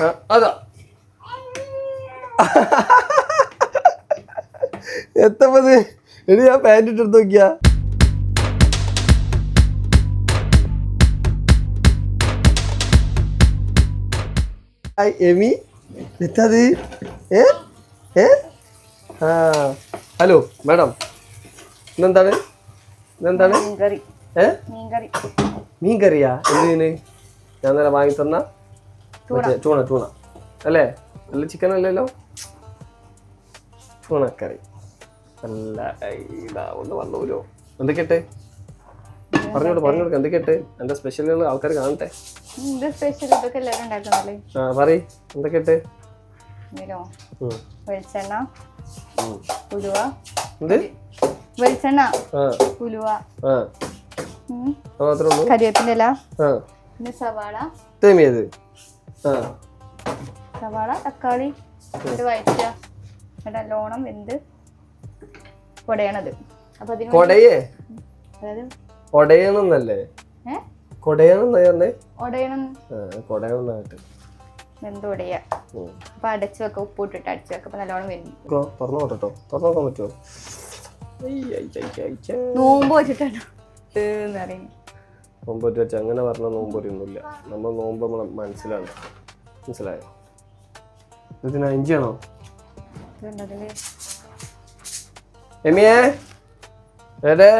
അതാ. എത്തപ്പത്? എടി ഞാൻ പാന്റ് ഇട്ടെടുത്ത് നോക്കിയാ. ഹായ് എമി എത്തത്? ഏ? ഏ? ആ ഹലോ മാഡം. ഇന്നെന്താണ്? ഇന്നെന്താണ്? മീൻകറി. ഏ? മീൻകറിയാ? മീൻ കറിയാ എന്തിന്? ഞാൻ നേരെ വാങ്ങി തന്ന ചൂണ ചൂണ. അല്ലേ? നല്ല ചിക്കൻ അല്ലല്ലോ? ചൂണക്കറി. നല്ല ഇതാ ഒന്ന് വന്നൂലോ എന്തൊക്കെയട്ടെ പറഞ്ഞോട് പറഞ്ഞോട് എന്തൊക്കെയട്ടെ എന്റെ സ്പെഷ്യലുകൾ ആൾക്കാർ കാണട്ടെ? ആ പറയ്. എന്തൊക്കെയട്ടെ. വെളിച്ചെണ്ണ. ഉലുവ. എന്ത്? വെളിച്ചെണ്ണ ഉലുവ. കരിവേപ്പിന്റെ ഇല. പിന്നെ സവാള. തേമിയത് സവാള തക്കാളി ഒരു വയറ്റുക എന്നിട്ട് നല്ലോണം വെന്ത് കൊടയണത് അപ്പൊ അതിന് കൊടയേ അതായത് വെന്ത് ഉടയ അപ്പൊ അടച്ചു വെക്ക ഉപ്പ് ഇട്ടിട്ട് അടച്ചു വെക്ക അപ്പൊ നല്ലോണം വെന്തു. നോക്കോ തുറന്നു നോട്ടോ തുറന്നു നോക്കാൻ പറ്റുമോ? നോമ്പ് വെച്ചിട്ടാണ്. പറയുന്നത് നോമ്പ് വെച്ച് അങ്ങനെ പറഞ്ഞ നോമ്പ് ഒന്നുമില്ല നമ്മൾ നോമ്പ് നമ്മളെ മനസ്സിലാണ്. മനസ്സിലായോ? ഇതിന് അഞ്ചാണോ എമിയേ? ഏടെ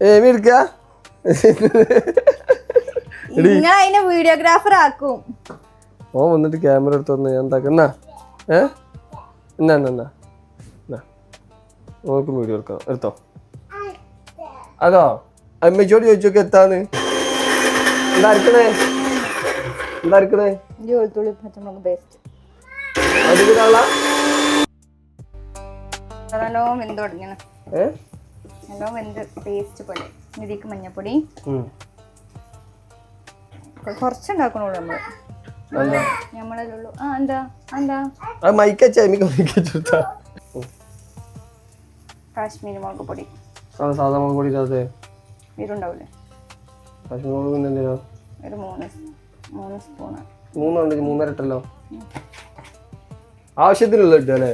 എമി എടുക്ക. അതിനെ വീഡിയോഗ്രാഫർ ആക്കും. ഓ വന്നിട്ട് ക്യാമറ എടുത്ത് വന്ന് ഞാൻ എന്താക്കുന്നാ ഏ? എന്നാ എന്നാ എന്നാ. വീഡിയോ എടുക്കാം. എടുത്തോ? അതോ? അമ്മച്ചോട് ചോദിച്ചോക്കെ എത്താന്ന് എന്താ അരക്കണേ? എന്താ അരക്കണേ? ഇഞ്ചി വെളുത്തുള്ളി പച്ചമുളക് പേസ്റ്റ് അടിക്കുന്ന നല്ലോണം വെന്ത് തുടങ്ങണം. ഏ? വെന്ത് പേസ്റ്റ് പോലെ. ഇതിലേക്ക് മഞ്ഞപ്പൊടി. ഉം. കുറച്ചുണ്ടാക്കണുള്ളൂ നമ്മൾ. എന്താ? നമ്മളല്ലുള്ളൂ ആ എന്താ? എന്താ ആ മൈക്കച്ച എനിക്ക് മൈക്കച്ചാ കാശ്മീരി മുളക് പൊടി. സാധാ മുളക് പൊടി ഇല്ലാതെ ഇതുണ്ടാവില്ലേ കാശ്മീർ മുളക് പിന്നെ എന്തിനാ ഒരു മൂന്ന് മൂന്ന് സ്പൂണ്. മൂന്നുണ്ട് മൂന്നര ഇട്ടല്ലോ. ആവശ്യത്തിനുള്ള ഇട്ടു അല്ലേ?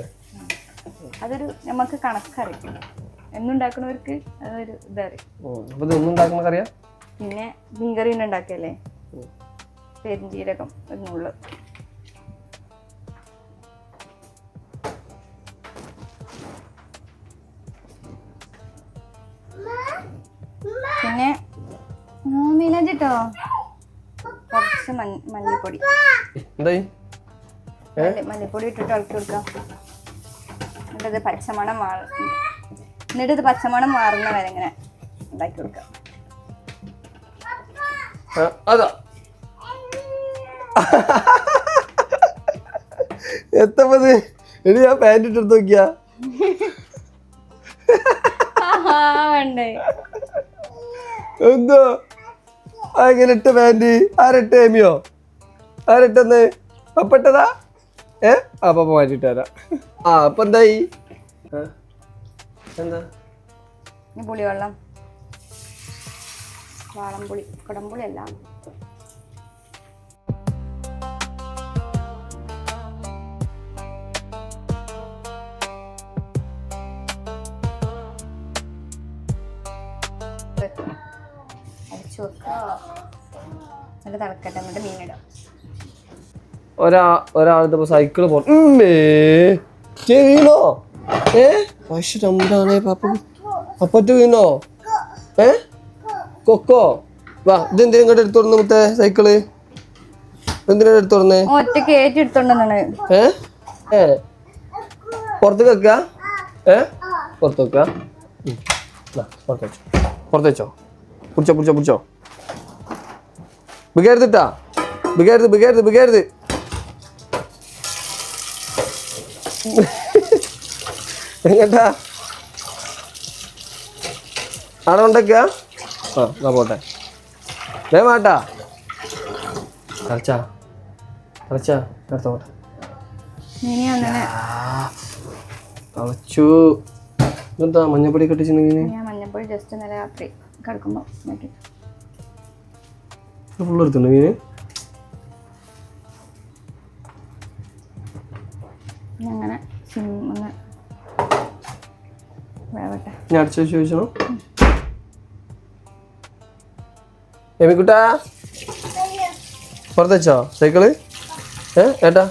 അതൊരു നമുക്ക് കണക്കറിയാം. എന്നുണ്ടാക്കണവർക്ക് അതൊരു ഇതറിയാം. അപ്പൊ ഇത് ഒന്നും ഉണ്ടാക്കുന്ന അറിയാം പിന്നെ മീൻകറി ഉണ്ടാക്കിയല്ലേ പെരിഞ്ചീരകം ഒരു നുള്ള്. മീനജിട്ടോ കുറച്ച് മല്ലിപ്പൊടി. എന്തായി? മല്ലി- മല്ലിപ്പൊടി ഇട്ടിട്ട് ഇളക്കി കൊടുക്കാം. എന്നിട്ടത് പച്ചമണം മാറ എന്നിട്ട് ഇത് പച്ചമണം മാറുന്ന വരെ ഇങ്ങനെ ഉണ്ടാക്കി കൊടുക്കാം. അതാ. എത്തപ്പത്? എടി ഞാൻ പാന്റ് ഇട്ടെടുത്ത് നോക്കിയാ? എന്തോ? അങ്ങനെ ഇട്ട പാന്റ് ആരട്ട് എമിയോ ആരട്ടെന്ന്? പപ്പട്ടതാ ഏ? ആ മാറ്റിട്ട് തരാം ആ അപ്പൊ എന്തായി? എന്താ? പുളിവെള്ളം. വാളംപുളി കുടംപുളി അല്ല അടിച്ചു വെക്കുക നല്ല തിളക്കട്ടെ എന്നിട്ട് ഒരാ ഒരാളുടെ വീണോ ഏ? പക്ഷെ പപ്പ. വീണോ? ഏ? കൊക്കോ? വാ ഇതെന്തിനാ ഇങ്ങോട്ട് എടുത്തു തുറന്ന് മുത്തേ സൈക്കിൾ എന്തിനാ എടുത്തു തുറന്നേ ഒറ്റ കയറ്റി എടുത്തോണ്ടെന്നാണ്. ഏ? ഏ? പുറത്ത് വെക്ക? ഏ? പുറത്ത് വെക്ക. പുറത്ത് വെച്ചോ. പുറത്ത് വെച്ചോ. പിടിച്ചോ പിടിച്ചോ പിടിച്ചോ. ബികരുതിട്ടാ ബികരുത് ബികരുത് ബികരുത് എങ്ങട്ടാ? ആടെ ഉണ്ടൊക്കെ? ആ എന്നാ പോട്ടെ. വേ മാട്ടാ. കളിച്ചാ കളിച്ചാ അടുത്ത പോട്ടെ. കളിച്ചു എന്താ മഞ്ഞപ്പൊടി കെട്ടിച്ചിട്ടുണ്ടെങ്കിൽ ഞാൻ മഞ്ഞപ്പൊടി ജസ്റ്റ് ഇന്നലെ രാത്രി കിടക്കുമ്പോൾ നോക്കി ഫുള്ള് എടുത്തുണ്ട് മീന് അങ്ങനെ സിം ഒന്ന് വേവട്ടെ. ഞാൻ അടിച്ചു വെച്ച് ചോദിച്ചോ എമിക്കുട്ടാ പുറത്ത് വെച്ചോ? സൈക്കിൾ? ഏ ഏട്ടാ?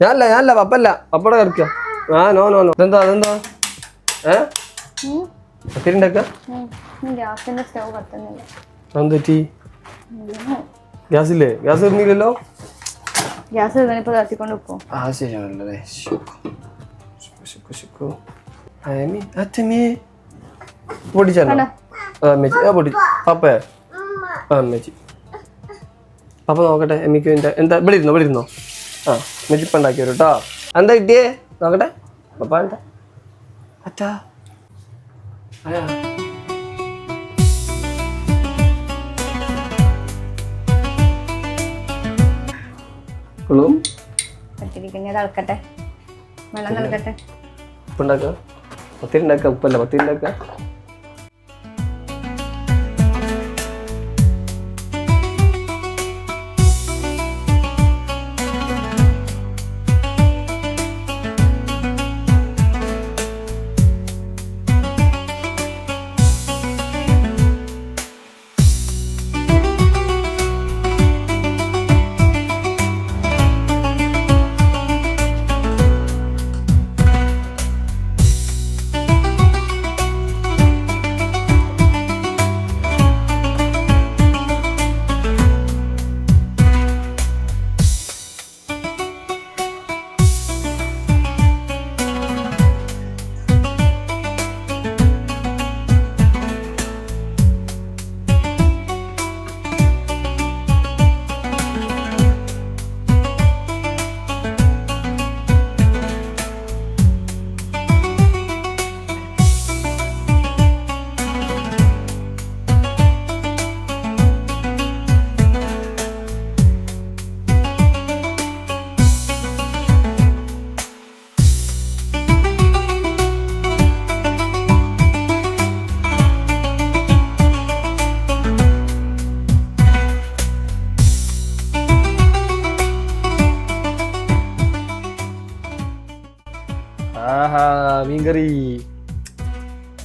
ഞാനല്ല ഞാനല്ല പപ്പല്ല. പപ്പടെ കിടക്കുക ആ നോ നോ നോ. എന്താ അതെന്താ ഏ. പത്തിരി ഉണ്ടാക്കുക ഗ്യാസിന്റെ സ്റ്റവ് കത്തുന്നില്ല. ഗ്യാസ് ഇല്ലേ ഗ്യാസ് തീർന്നില്ലല്ലോ ഗ്യാസ് ഇവനിപ്പോ കത്തിക്കൊണ്ട് വെക്കും ആ ശരിയാണല്ലേ അമ്മച്ചി. ആ പൊട്ടി പപ്പേ. ആ അമ്മച്ചി. പപ്പ നോക്കട്ടെ എമ്മിക്ക് എന്താ ഇവിടെ ഇരുന്നോ ഇവിടെ ഇരുന്നോ? ആ അമ്മച്ചി ഇപ്പം ഉണ്ടാക്കി വരും കേട്ടോ എന്താ കിട്ടിയേ? നോക്കട്ടെ. പപ്പ എന്താ? അച്ഛാ. ആയാ കൊള്ളും പത്തിരിക്കഞ്ഞ തിളക്കട്ടെ വെള്ളം തിളക്കട്ടെ ഉപ്പ് ഉണ്ടാക്കുക പത്തിരി ഉണ്ടാക്കുക ഉപ്പല്ല പത്തിരി ഉണ്ടാക്കുക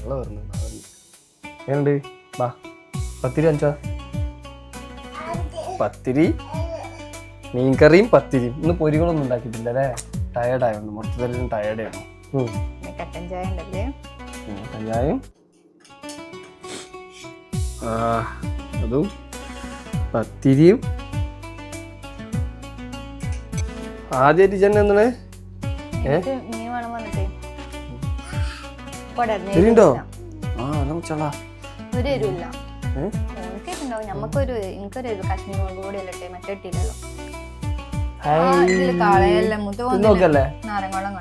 നല്ല പറഞ്ഞു എങ്ങനെയുണ്ട് വാ പത്തിരി അഞ്ചാ പത്തിരി? മീൻകറിയും പത്തിരിയും. ഇന്ന് പൊരികളൊന്നും ഉണ്ടാക്കിയിട്ടില്ല അല്ലേ? ടയർഡായുണ്ട് മൊത്തത്തിൽ ടയേർഡായിരുന്നു കട്ടൻ ചായ ഉണ്ടല്ലേ? അതും പത്തിരിയും. ആദ്യമായിട്ട് ചെന്നെ എന്താണ് ശരിയുണ്ടോ ആ നമുക്ക് ചളാ ഒരു എരിവില്ല ഏ? നമുക്കൊരു എനിക്കൊരു എരിവ് കാശ്മീർ മുളക് കൂടി അല്ലട്ടെ മറ്റേ ഇട്ടില്ലല്ലോ. ഹായ്. ഇതിൽ കാളയല്ല? മുത്ത നാരങ്ങോളം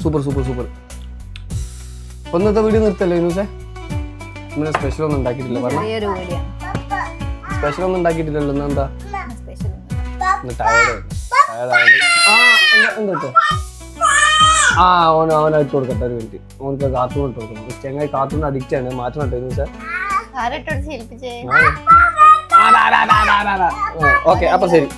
സൂപ്പർ സൂപ്പർ സൂപ്പർ. ഒന്നത്തെ വീഡിയോ നിർത്തല്ലേ ഇന്നത്തെ? ഇന്ന് സ്പെഷ്യൽ ഒന്നും ഉണ്ടാക്കിയിട്ടില്ല പറഞ്ഞ. ചെറിയൊരു വീടിയാണ് സ്പെഷ്യൽ ഒന്നും ഉണ്ടാക്കിയിട്ടില്ലല്ലോ ഇന്ന് എന്താ? സ്പെഷ്യൽ ഇന്ന് ടയർഡ് ടയർഡായത് ആ? ആ ഓൻ അവനായിട്ട് കൊടുക്കട്ടെ ഒരു മിനിറ്റ് ഓനക്ക് കാത്തു ഇട്ട് കൊടുക്കണം. ചെങ്ങായി കാർട്ടൂൺ അഡിക്റ്റ് ആണ്. മാറ്റം കേട്ടോ ആരട്ടോട് ശീലിപ്പിച്ചേ ഓക്കെ അപ്പൊ ശരി.